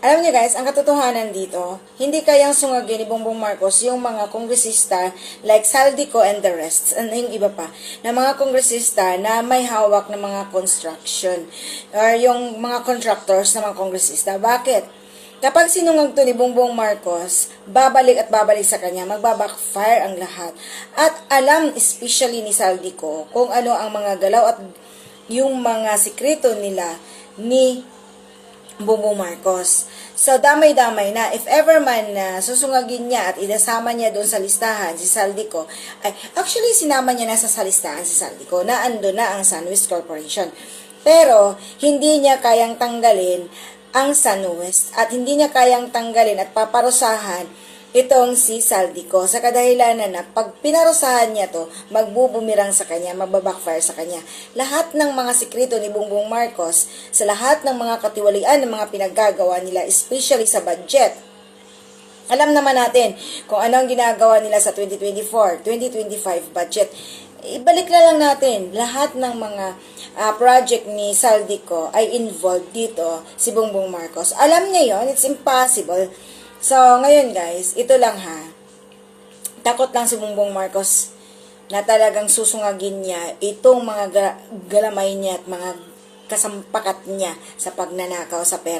Alam niyo guys, ang katotohanan dito, hindi kayang sungagin ni Bongbong Marcos yung mga kongresista like Saldico and the rest, and yung iba pa, na mga kongresista na may hawak ng mga construction or yung mga contractors na mga kongresista. Bakit? Kapag sinungag to ni Bongbong Marcos, babalik at babalik sa kanya, magbabackfire ang lahat. At alam especially ni Saldico kung ano ang mga galaw at yung mga sikreto nila ni Bongbong Marcos. So, damay-damay na. If ever man na susungagin niya at idasama niya doon sa listahan si Saldico, ay, actually, sinama niya na sa sa listahan si Saldico na ando na ang Sunwest Corporation. Pero, hindi niya kayang tanggalin ang Sunwest at hindi niya kayang tanggalin at paparusahan itong si Saldico sa kadahilanan na pag pinarusahan niya to, magbubumirang sa kanya, magbabackfire sa kanya. Lahat ng mga sikreto ni Bongbong Marcos sa lahat ng mga katiwalian ng mga pinaggagawa nila, especially sa budget, alam naman natin kung ano ang ginagawa nila sa 2024, 2025 budget. Ibalik na lang natin, lahat ng mga ah, project ni Saldico ay involved dito si Bongbong Marcos. Alam niya yon it's impossible. So, ngayon guys, ito lang ha. Takot lang si Bongbong Marcos na talagang susungagin niya itong mga ga- galamay niya at mga kasampakat niya sa pagnanakaw sa pera.